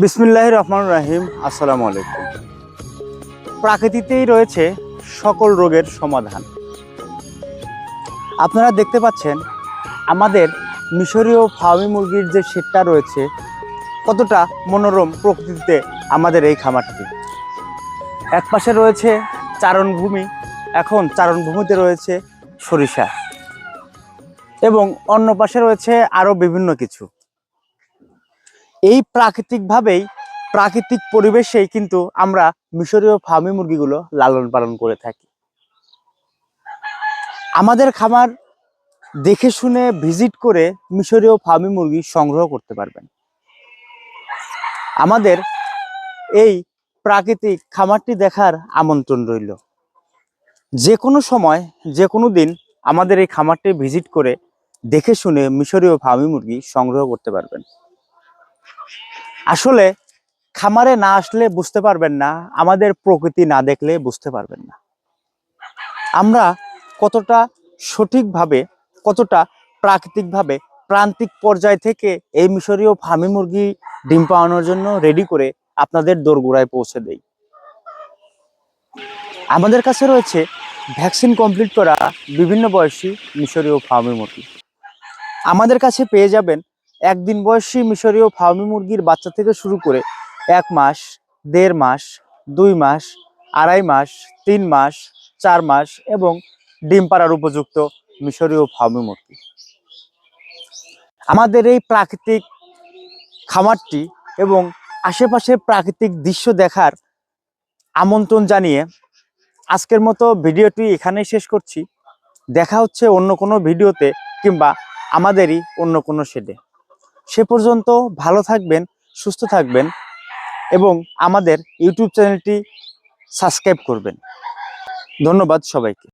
বিসমিল্লাহ রহমান রাহিম, আসসালামু আলাইকুম। প্রাকৃতিতেই রয়েছে সকল রোগের সমাধান। আপনারা দেখতে পাচ্ছেন, আমাদের মিশরীয় ফার্মি মুরগির যে শেডটা রয়েছে, কতটা মনোরম প্রকৃতিতে আমাদের এই খামারটি। এক পাশে রয়েছে চারণভূমি, এখন চারণভূমিতে রয়েছে সরিষা। এবং অন্য পাশে রয়েছে আরও বিভিন্ন কিছু। এই প্রাকৃতিকভাবেই প্রাকৃতিক পরিবেশেই কিন্তু আমরা মিশরীয় ফার্মি মুরগিগুলো লালন পালন করে থাকি। আমাদের খামার দেখে শুনে ভিজিট করে মিশরীয় ফার্মি মুরগি সংগ্রহ করতে পারবেন। আমাদের এই প্রাকৃতিক খামারটি দেখার আমন্ত্রণ রইল। যে কোনো সময়, যে কোনো দিন আমাদের এই খামারটি ভিজিট করে দেখে শুনে মিশরীয় ফার্মি মুরগি সংগ্রহ করতে পারবেন। আসলে খামারে না আসলে বুঝতে পারবেন না, আমাদের প্রকৃতি না দেখলে বুঝতে পারবেন না। আমরা কতটা সঠিকভাবে, কতটা প্রাকৃতিকভাবে, প্রান্তিক পর্যায় থেকে এই মিশরীয় ফার্মি মুরগি ডিম পাওয়ানোর জন্য রেডি করে আপনাদের দোরগোড়ায় পৌঁছে দেই। আমাদের কাছে রয়েছে ভ্যাকসিন কমপ্লিট করা বিভিন্ন বয়সী মিশরীয় ফার্মি মুরগি। আমাদের কাছে পেয়ে যাবেন একদিন বয়সী মিশরীয় ফার্মি মুরগির বাচ্চা থেকে শুরু করে এক মাস, দেড় মাস, দুই মাস, আড়াই মাস, তিন মাস, চার মাস এবং ডিম পাড়ার উপযুক্ত মিশরীয় ফার্মি মুরগি। আমাদের এই প্রাকৃতিক খামারটি এবং আশেপাশে প্রাকৃতিক দৃশ্য দেখার আমন্ত্রণ জানিয়ে আজকের মতো ভিডিওটি এখানেই শেষ করছি। দেখা হচ্ছে অন্য কোনো ভিডিওতে কিংবা আমাদেরই অন্য কোনো শেডে। সে পর্যন্ত ভালো থাকবেন সুস্থ থাকবেন এবং আমাদের ইউটিউব চ্যানেলটি সাবস্ক্রাইব করবেন। ধন্যবাদ সবাইকে।